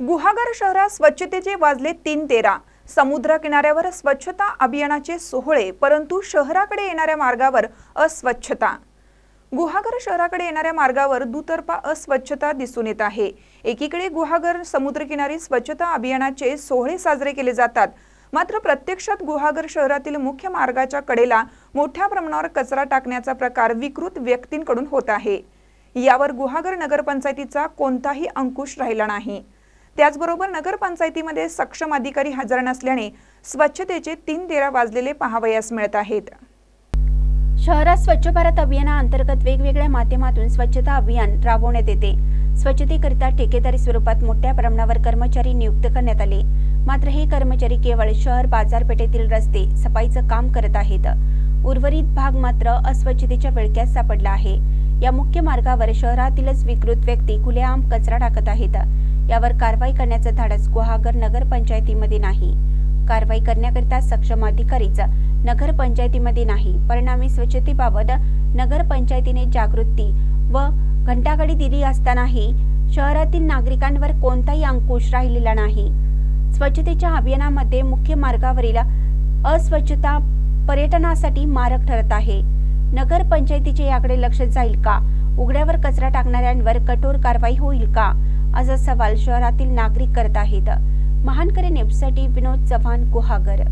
गुहागर शहरात स्वच्छतेचे वाजले तीन तेरा. समुद्र किनाऱ्यावर स्वच्छता अभियानाचे सोहळे परंतु शहराकडे येणाऱ्या मार्गावर अस्वच्छता. गुहागर शहराकडे येणाऱ्या मार्गावर दुतर्फा अस्वच्छता दिसून येत आहे. एकीकडे गुहागर समुद्रकिनारी स्वच्छता अभियानाचे सोहळे साजरे केले जातात. मात्र प्रत्यक्षात गुहागर शहरातील मुख्य मार्गाच्या कडेला मोठ्या प्रमाणावर कचरा टाकण्याचा प्रकार विकृत व्यक्तींकडून होत आहे. यावर गुहागर नगरपंचायतीचा कोणताही अंकुश राहिला नाही. त्याचबरोबर नगरपंचायतीमध्ये सक्षम अधिकारी हजर नसल्याने स्वच्छतेचे तीन तेरा वाजलेले पाहावयास मिळत आहेत. शहरात स्वच्छ भारत अभियानाअंतर्गत वेगवेगळ्या माध्यमातून स्वच्छता अभियान राबवण्यात येते. स्वच्छतेकरिता ठेकेदारी स्वरूपात मोठ्या प्रमाणावर कर्मचारी नियुक्त करण्यात आले. मात्र हे कर्मचारी केवळ शहर बाजारपेठेतील रस्ते सफाईचं काम करत आहेत. उर्वरित भाग मात्र अस्वच्छतेच्या विळक्यात सापडला आहे. या मुख्य मार्गावर शहरातीलच विकृत व्यक्ती खुलेआम कचरा टाकत आहेत. यावर कारवाई करण्याचं धाडस गुहागर नगरपंचायतीमध्ये नाही. कारवाई करण्याकरिता सक्षम अधिकारीच नगरपंचायतीमध्ये नाही. परिणामी स्वच्छतेबाबत नगरपंचायतीने जागृती व घंटागाडी दिली असतानाही शहरातील नागरिकांवर कोणताही अंकुश राहिलेला नाही. स्वच्छतेच्या अभियानामध्ये मुख्य मार्गावरील अस्वच्छता पर्यटनासाठी मारक ठरत आहे. नगरपंचायतीचे याकडे लक्ष जाईल का? उघड्यावर कचरा टाकणाऱ्यांवर कठोर कारवाई होईल का? असा सवाल शहरातील नागरिक करत आहेत. महानकरे नेपसाठी विनोद चव्हाण गुहागर